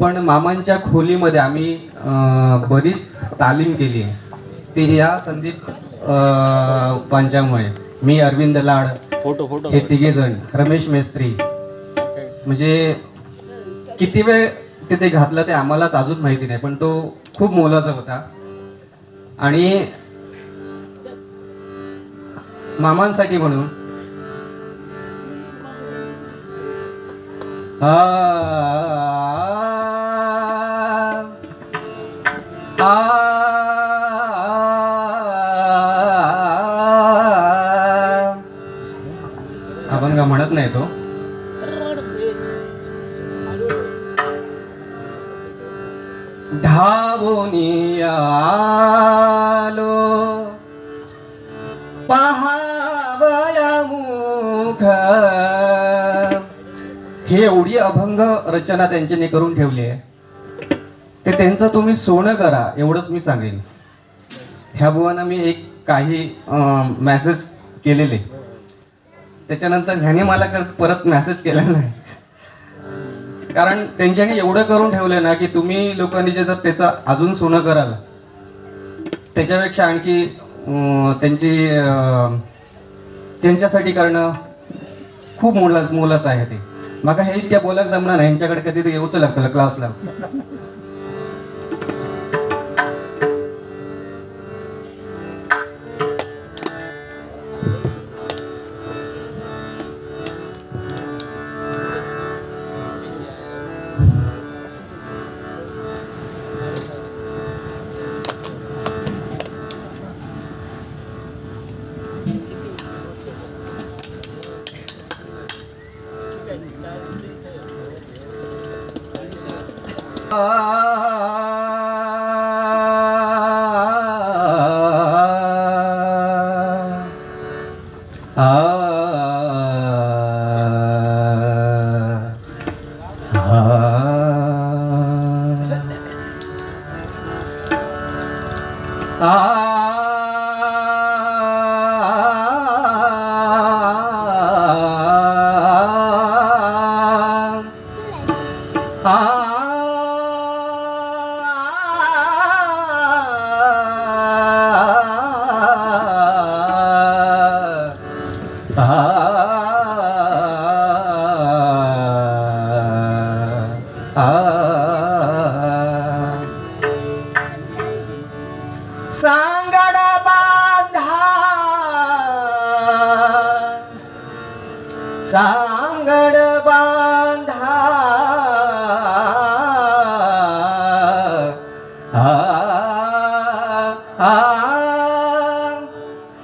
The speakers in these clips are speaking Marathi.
पण मामांच्या खोलीमध्ये आम्ही बरीच तालीम केली ती या संदीप पांच्यामुळे मी अरविंद लाड फोटो फोटो. हे तिघे जण रमेश मेस्त्री. म्हणजे किती वेळ तिथे घातला ते आम्हालाच अजून माहिती नाही पण तो खूप मोलाचा होता. आणि मामांसाठी म्हणून आ, अभंग म्हणत नाही तो. धावून आलो पहावया मुख. हे एवढी अभंग रचना त्यांच्याने करून ठेवली आहे. ते त्यांचं तुम्ही सोनं करा एवढंच मी सांगेन. ह्या बुवांना मी एक काही मेसेज केलेले. त्याच्यानंतर ह्याने मला परत मेसेज केला नाही. कारण त्यांच्यानी एवढं करून ठेवलं ना की तुम्ही लोकांनी जे जर त्याचं अजून सोनं कराल त्याच्यापेक्षा आणखी त्यांची त्यांच्यासाठी करणं खूप मोला मोलाचं आहे ते. मग हे इतक्या बोलायला जमणार नाही यांच्याकडे कधी येऊच लागतं क्लासला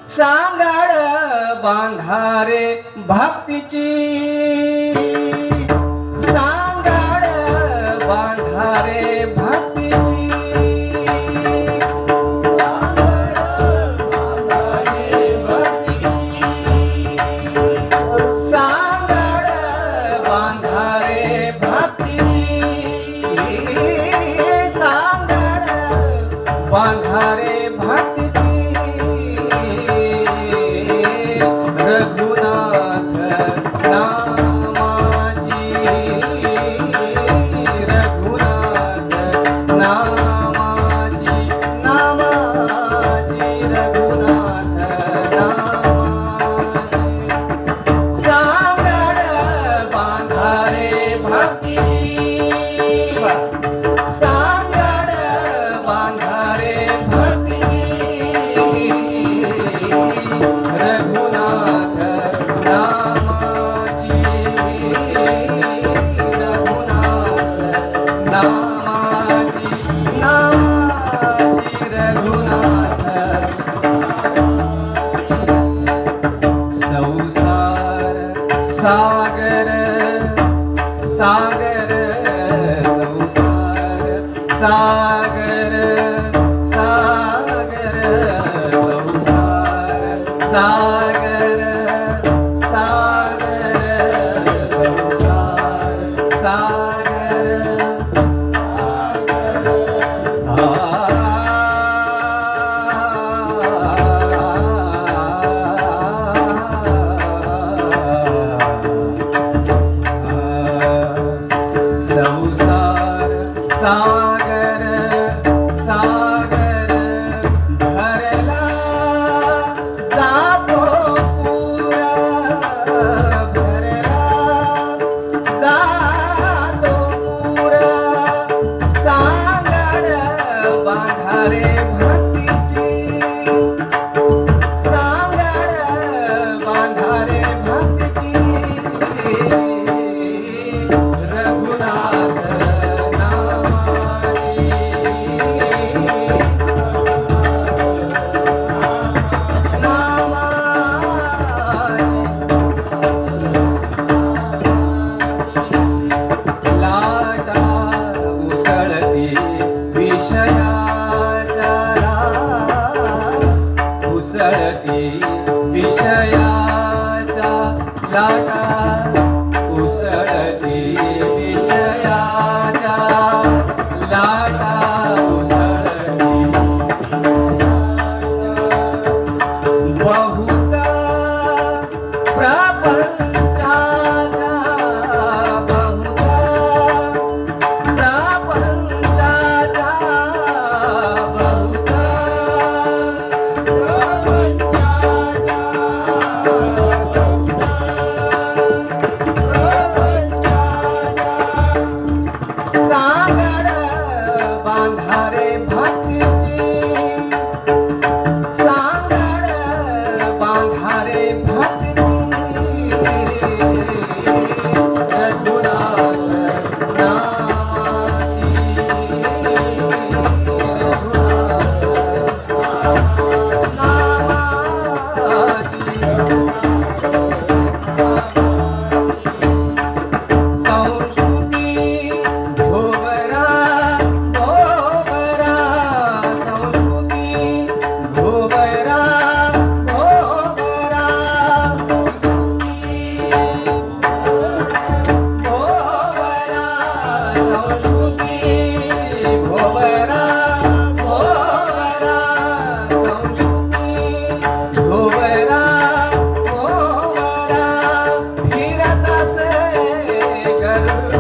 सांगाड बांधारे भक्तीची. संसार सागर सागर संसार सागर 하고 Well.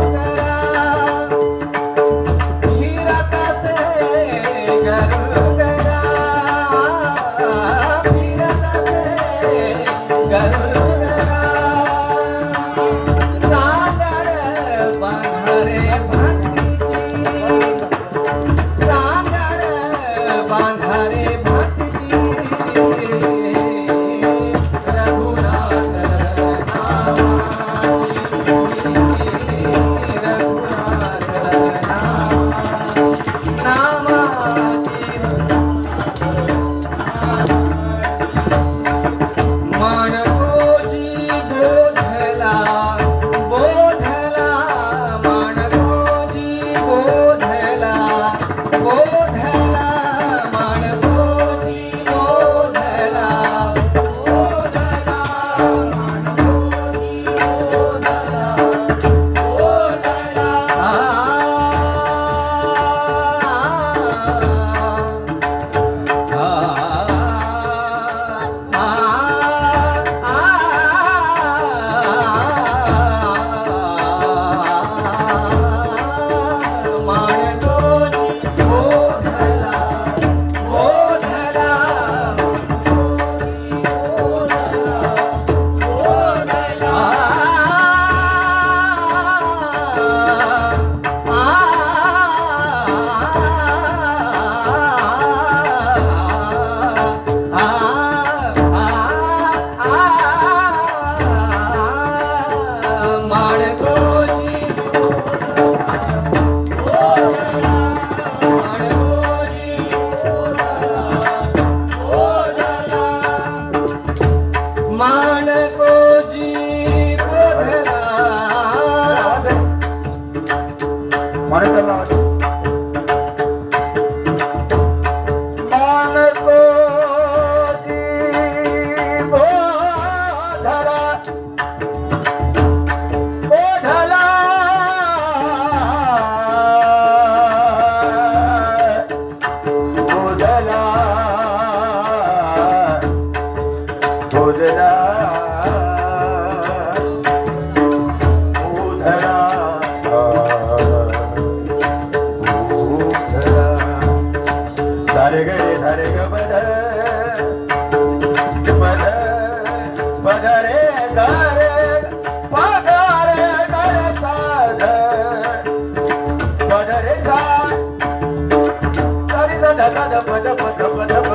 Monitoring. పద పద పద పద